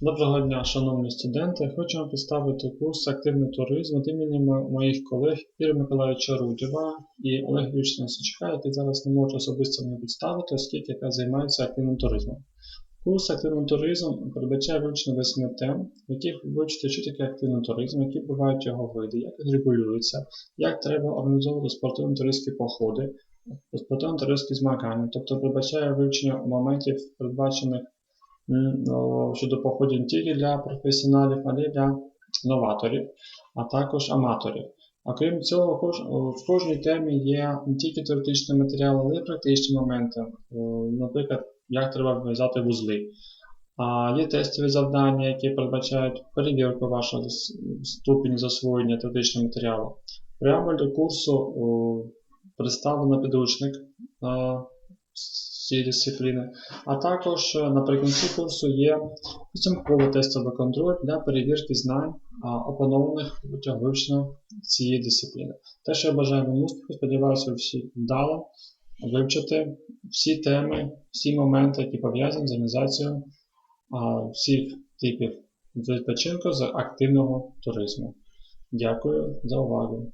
Доброго дня, шановні студенти. Хочу вам представити курс активний туризм від імені моїх колег Іри Миколаївича Рудєва і Олега Юрійовича Сачка, який зараз не може особисто мене представити, оскільки яка займається активним туризмом. Курс активний туризм передбачає вивчення восьми тем, в яких ви вивчите, що таке активний туризм, які бувають його види, як регулюється, як треба організовувати спортивно-туристські походи, спортивно-туристські змагання, тобто передбачає вивчення моментів, передбачених щодо походів не тільки для професіоналів, але й для новаторів, а також аматорів. Окрім цього, в кожній темі є не тільки теоретичні матеріали, але й практичні моменти. Наприклад, як треба в'язати вузли. А є тестові завдання, які передбачають перевірку вашого ступені засвоєння теоретичного матеріалу. Прямо до курсу представлено підручник з цієї дисципліни. А також е, наприкінці курсу є підсумковий тестовий контроль для перевірки знань, опанованих протягом вивчення цієї дисципліни. Те, що я бажаю вам успіху, сподіваюся, всі вдало вивчите всі теми, всі моменти, які пов'язані з організацією всіх типів відпочинку з активного туризму. Дякую за увагу.